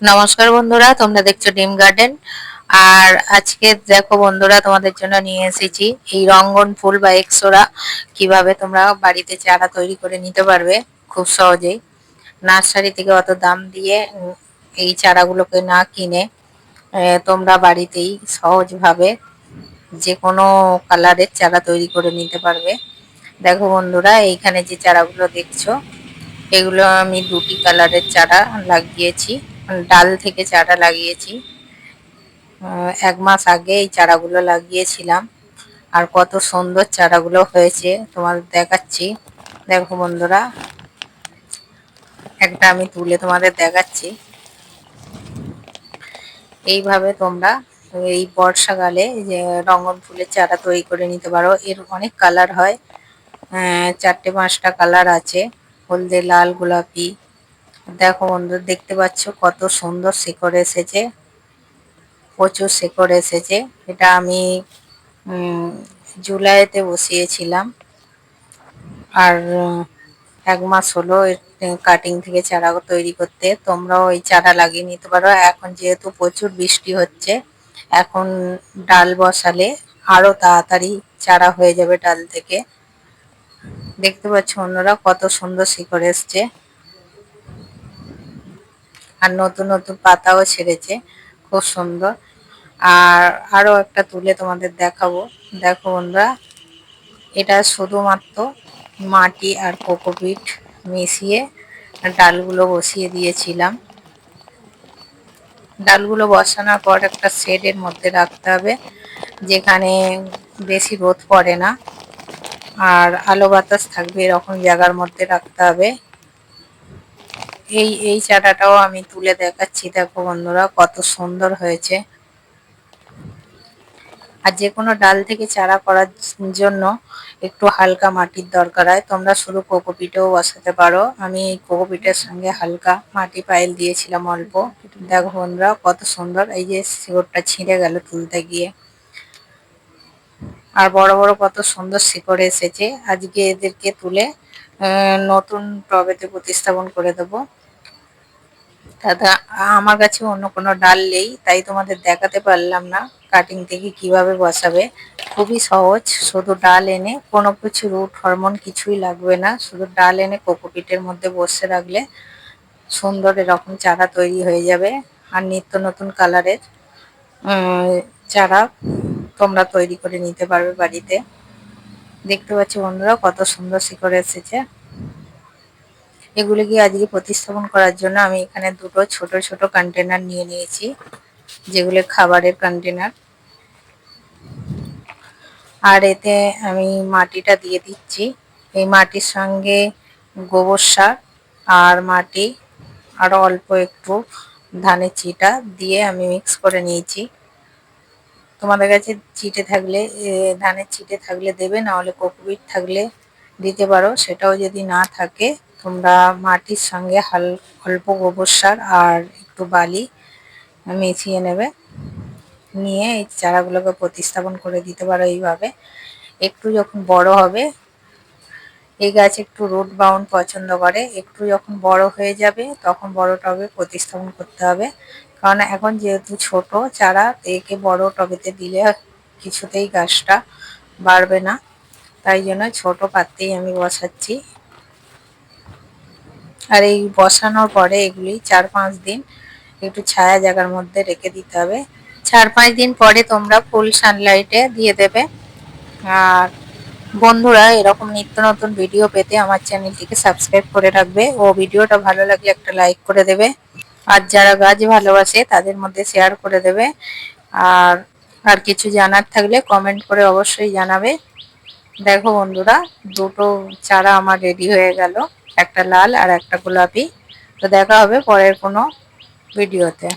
নমস্কার বন্ধুরা, তোমরা দেখছ ডিম গার্ডেন। আর আজকে দেখো বন্ধুরা, তোমাদের জন্য নিয়ে এসেছি এই রঙ্গন ফুল বা এক্সোরা। কীভাবে তোমরা বাড়িতে চারা তৈরি করে নিতে পারবে খুব সহজেই। নার্সারি থেকে অত দাম দিয়ে এই চারাগুলোকে না কিনে তোমরা বাড়িতেই সহজভাবে যে কোনো কালারের চারা তৈরি করে নিতে পারবে। দেখো বন্ধুরা, এইখানে যে চারাগুলো দেখছ, এগুলো আমি দুটি কালারের চারা লাগিয়েছি। ডাল থেকে চারা লাগিয়েছি। এক মাস আগে এই চারাগুলো লাগিয়েছিলাম। আর কত সুন্দর চারাগুলো হয়েছে, তোমাদের দেখাচ্ছি। দেখো বন্ধুরা, একটা আমি তুলে তোমাদের দেখাচ্ছি। এইভাবে তোমরা এই বর্ষাকালে যে রঙন ফুলের চারা তৈরি করে নিতে পারো। এর অনেক কালার হয়। চারটে পাঁচটা কালার আছে। হলদে, লাল, গোলাপি। দেখো বন্ধু, দেখতে পাচ্ছ কত সুন্দর শিকড় এসেছে, প্রচুর শিকড় এসেছে। এটা আমি জুলাইতে বসিয়েছিলাম। আর এক মাস হলো কাটিং থেকে চারা তৈরি করতে। তোমরাও ওই চারা লাগিয়ে নিতে পারো। এখন যেহেতু প্রচুর বৃষ্টি হচ্ছে, এখন ডাল বসালে আরও তাড়াতাড়ি চারা হয়ে যাবে ডাল থেকে। দেখতে পাচ্ছ অন্যরা কত সুন্দর শিকড় এসছে। আর নতুন নতুন পাতাও ছেড়েছে, খুব সুন্দর। আর আরও একটা তুলে তোমাদের দেখাবো। দেখো বন্ধুরা, এটা শুধুমাত্র মাটি আর কোকোপিট মিশিয়ে ডালগুলো বসিয়ে দিয়েছিলাম। ডালগুলো বসানোর পর একটা শেডের মধ্যে রাখতে হবে, যেখানে বেশি রোদ পড়ে না। আর আলো বাতাস থাকবে এরকম জায়গার মধ্যে রাখতে হবে। এই এই চারাটাও আমি তুলে দেখাচ্ছি। দেখো বন্ধুরা, কত সুন্দর হয়েছে। আর যে কোনো ডাল থেকে চারা করার জন্য একটু হালকা মাটির দরকার হয়। তোমরা শুধু কোকোপিটেও বসাতে পারো। আমি এই কোকোপিটের সঙ্গে হালকা মাটি পাইল দিয়েছিলাম অল্প। দেখো বন্ধুরা, কত সুন্দর। এই যে শিকড়টা ছিঁড়ে গেল তুলতে গিয়ে। আর বড় বড় কত সুন্দর শিকড় এসেছে। আজকে এদেরকে তুলে নতুন টবেতে প্রতিস্থাপন করে দেবো। দাদা, আমার কাছে অন্য কোনো ডাল নেই, তাই তোমাদের দেখাতে পারলাম না কাটিং থেকে কীভাবে বসাবে। খুবই সহজ, শুধু ডাল এনে কোনো কিছু রুট হরমোন কিছুই লাগবে না, শুধু ডাল এনে কোকোপিটের মধ্যে বসে রাখলে সুন্দর এরকম চারা তৈরি হয়ে যাবে। আর নিত্য নতুন কালারের চারা তোমরা তৈরি করে নিতে পারবে বাড়িতে। দেখতে পাচ্ছি বন্ধুরা কত সুন্দর শিকড় এসেছে। এগুলিকে আজকে প্রতিস্থাপন করার জন্য আমি এখানে দুটো ছোট ছোট কন্টেনার নিয়ে নিয়েছি, যেগুলো খাবারের কন্টেনার আর এতে আমি মাটিটা দিয়ে দিচ্ছি। এই মাটির সঙ্গে গোবর সার আর মাটি আরও অল্প একটু ধানের চিটা দিয়ে আমি মিক্স করে নিয়েছি। তোমাদের কাছে চিটে থাকলে ধানের চিটে থাকলে দেবে না হলে কোকোপিট থাকলে দিতে পারো। সেটাও যদি না থাকে, তোমরা মাটির সঙ্গে হাল, অল্প গোবর সার আর একটু বালি মিশিয়ে নেবে। নিয়ে এই চারাগুলোকে প্রতিস্থাপন করে দিতে পারো এইভাবে। একটু যখন বড় হবে, এই গাছ একটু রুট বাউন্ড পছন্দ করে। একটু যখন বড় হয়ে যাবে, তখন বড় টবে প্রতিস্থাপন করতে হবে। কারণ এখন যেহেতু ছোট, চারা একে বড় টবেতে দিলে কিছুতেই গাছটা বাড়বে না। তাই জন্য ছোট পাত্রেই আমি বসাচ্ছি। আর এই বসানোর পরে এগুলি চার পাঁচ দিন একটু ছায়া জায়গার মধ্যে রেখে দিতে হবে। চার পাঁচ দিন পরে তোমরা ফুল সানলাইটে দিয়ে দেবে। আর বন্ধুরা, এরকম নিত্য নতুন ভিডিও পেতে আমার চ্যানেলটিকে সাবস্ক্রাইব করে রাখবে। ও ভিডিওটা ভালো লাগলে একটা লাইক করে দেবে। আর যারা গাছ ভালোবাসে, তাদের মধ্যে শেয়ার করে দেবে। আর আর কিছু জানার থাকলে কমেন্ট করে অবশ্যই জানাবে। দেখো বন্ধুরা, দুটো চারা আমার রেডি হয়ে গেল। একটা লাল আর একটা গোলাপি। তো দেখা হবে পরের কোনো ভিডিওতে